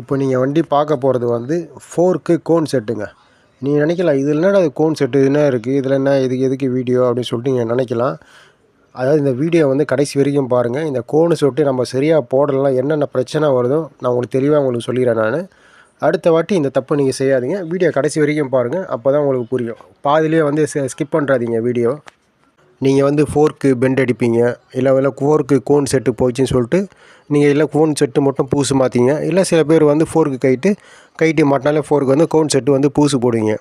இப்போ நீங்கள் வண்டி பார்க்க போகிறது வந்து ஃபோர்க்கு கோன் செட்டுங்க நீங்கள் நினைக்கலாம் இதில் என்னடா அது கோன் செட்டு என்ன இருக்குது இதில் என்ன இதுக்கு எதுக்கு வீடியோ அப்படின்னு சொல்லிட்டு நீங்கள் நினைக்கலாம். அதாவது இந்த வீடியோ வந்து கடைசி வரைக்கும் பாருங்கள் இந்த கோனு செட்டு நம்ம சரியாக போடலாம் என்னென்ன பிரச்சனை வருதோ நான் உங்களுக்கு தெளிவாக உங்களுக்கு சொல்லிடுறேன் நான். அடுத்த வாட்டி இந்த தப்பு நீங்கள் செய்யாதீங்க. வீடியோ கடைசி வரைக்கும் பாருங்கள் அப்போ தான் உங்களுக்கு புரியும். பாதிலேயே வந்து ஸ்கிப் பண்ணுறாதீங்க வீடியோ நீங்கள் வந்து ஃபோர்க்கு பெண்ட் அடிப்பீங்க. இல்லை இல்லை ஃபோர்க்கு கோன் செட்டு போச்சுன்னு சொல்லிட்டு நீங்கள் இல்லை கோன் செட்டு மட்டும் பூசு மாற்றிங்க இல்லை சில பேர் வந்து ஃபோர்க்கு கைட்டு கைட்டி மாட்டினாலே ஃபோர்க்கு வந்து கோன் செட்டு வந்து பூசு போடுவீங்க.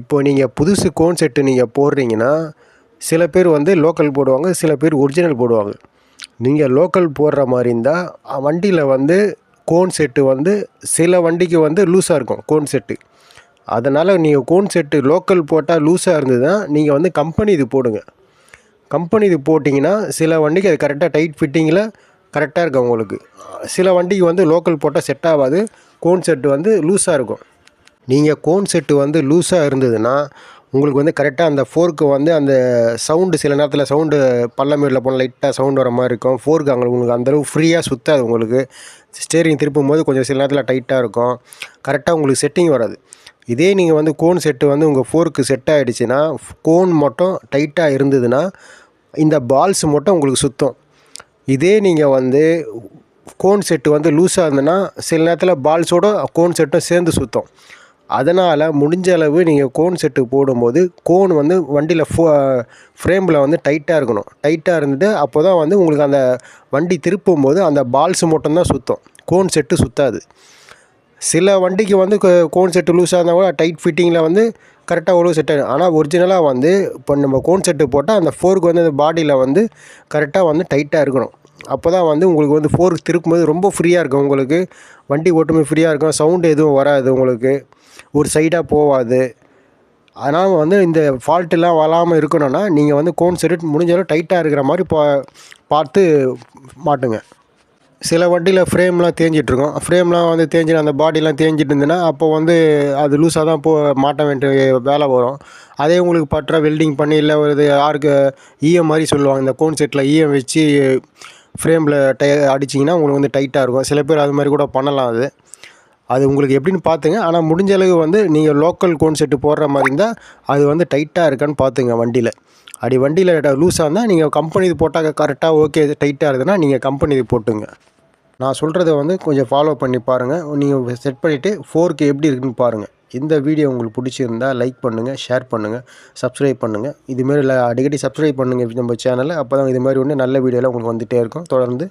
இப்போ நீங்கள் புதுசு கோன் செட்டு நீங்கள் போடுறீங்கன்னா சில பேர் வந்து லோக்கல் போடுவாங்க சில பேர் ஒரிஜினல் போடுவாங்க. நீங்கள் லோக்கல் போடுற மாதிரி இருந்தால் வண்டியில் வந்து கோன் செட்டு வந்து சில வண்டிக்கு வந்து லூஸாக இருக்கும் கோன் செட்டு அதனால் நீங்கள் கோன் செட்டு லோக்கல் போட்டால் லூஸாக இருந்ததுன்னா நீங்கள் வந்து கம்பெனி இது போடுங்க. கம்பெனி இது போட்டிங்கன்னா சில வண்டிக்கு அது கரெக்டாக டைட் ஃபிட்டிங்கில் கரெக்டாக இருக்கும் உங்களுக்கு. சில வண்டிக்கு வந்து லோக்கல் போட்டால் செட் ஆகாது. கோன் செட்டு வந்து லூஸாக இருக்கும். நீங்கள் கோன் செட்டு வந்து லூஸாக இருந்ததுன்னா உங்களுக்கு வந்து கரெக்டாக அந்த ஃபோர்க்கு வந்து அந்த சவுண்டு சில நேரத்தில் சவுண்டு பள்ளமேடில் போனால் லைட்டாக சவுண்டு வர மாதிரி இருக்கும். ஃபோர்க்கு அங்கே உங்களுக்கு அந்தளவு ஃப்ரீயாக சுற்றாது உங்களுக்கு. ஸ்டேரிங் திருப்பும் போது கொஞ்சம் சில நேரத்தில் டைட்டாக இருக்கும். கரெக்டாக உங்களுக்கு செட்டிங் வராது. இதே நீங்கள் வந்து கோன் செட்டு வந்து உங்கள் ஃபோர்க்கு செட் ஆகிடுச்சின்னா கோன் மட்டும் டைட்டாக இருந்ததுன்னா இந்த பால்ஸ் மட்டும் உங்களுக்கு சுற்றும் இதே நீங்கள் வந்து கோன் செட்டு வந்து லூஸாக இருந்ததுன்னா சில நேரத்தில் பால்ஸோட கோன் செட்டும் சேர்ந்து சுற்றும் அதனால் முடிஞ்ச அளவு நீங்கள் கோன் செட்டு போடும்போது கோன் வந்து வண்டியில் ஃபோ ஃப்ரேமில் வந்து டைட்டாக இருக்கணும். டைட்டாக இருந்துட்டு அப்போ தான் வந்து உங்களுக்கு அந்த வண்டி திருப்பும் போது அந்த பால்ஸ் மட்டும்தான் சுற்றும் கோன் செட்டு சுற்றாது சில வண்டிக்கு வந்து கோன் செட்டு லூஸாக இருந்தால் கூட டைட் ஃபிட்டிங்கில் வந்து கரெக்டாக ஒழுவு செட் ஆகிடும் ஆனால் ஒரிஜினலாக வந்து இப்போ நம்ம கோன் செட்டு போட்டால் அந்த ஃபோர்க்கு வந்து அந்த பாடியில் வந்து கரெக்டாக வந்து டைட்டாக இருக்கணும். அப்போ தான் வந்து உங்களுக்கு வந்து ஃபோர்க் திருப்பும்போது ரொம்ப ஃப்ரீயாக இருக்கும் உங்களுக்கு. வண்டி ஓட்டுமே ஃப்ரீயாக இருக்கும். சவுண்டு எதுவும் வராது உங்களுக்கு. ஒரு சைடாக போகாது அதனால் வந்து இந்த ஃபால்ட்டெல்லாம் வராமல் இருக்கணும்னா நீங்கள் வந்து கோன் செட் முடிஞ்சளவு டைட்டாக இருக்கிற மாதிரி பா பார்த்து மாட்டுங்க. சில வண்டியில் ஃப்ரேம்லாம் தேஞ்சிட்ருக்கோம் ஃப்ரேம்லாம் வந்து தேஞ்சு அந்த பாடிலாம் தேஞ்சிட்டு இருந்ததுன்னா அப்போ வந்து அது லூஸாக தான் போ மாட்ட வேண்டிய வேலை வரும். அதே உங்களுக்கு பற்றா வெல்டிங் பண்ணி இல்லை ஒரு இது யாருக்கு ஈயம் மாதிரி சொல்லுவாங்க. இந்த கோன் செட்டில் ஈயம் வச்சு ஃப்ரேமில் டை அடிச்சிங்கன்னா உங்களுக்கு வந்து டைட்டாக இருக்கும். சில பேர் அது மாதிரி கூட பண்ணலாம் அது. அது உங்களுக்கு எப்படின்னு பார்த்துங்க ஆனால் முடிஞ்ச அளவு வந்து நீங்கள் லோக்கல் கோன் செட்டு போடுற மாதிரி இருந்தால் அது வந்து டைட்டாக இருக்கான்னு பார்த்துங்க வண்டியில். அப்படி வண்டியில் லூஸாக இருந்தால் நீங்கள் கம்பெனி இது போட்டால் கரெக்டாக ஓகே டைட்டாக இருக்குதுன்னா நீங்கள் கம்பெனி இது போட்டுங்க. நான் சொல்கிறத வந்து கொஞ்சம் ஃபாலோ பண்ணி பாருங்கள் நீங்கள் செட் பண்ணிவிட்டு ஃபோர்க்கு எப்படி இருக்குன்னு பாருங்கள் இந்த வீடியோ உங்களுக்கு பிடிச்சிருந்தா லைக் பண்ணுங்கள் ஷேர் பண்ணுங்கள் சப்ஸ்கிரைப் பண்ணுங்கள் இதுமாரி அடிக்கடி சப்ஸ்கிரைப் பண்ணுங்கள் நம்ம சேனலை அப்போ தான் இது மாதிரி ஒன்று நல்ல வீடியோலாம் உங்களுக்கு வந்துகிட்டே இருக்கும். தொடர்ந்து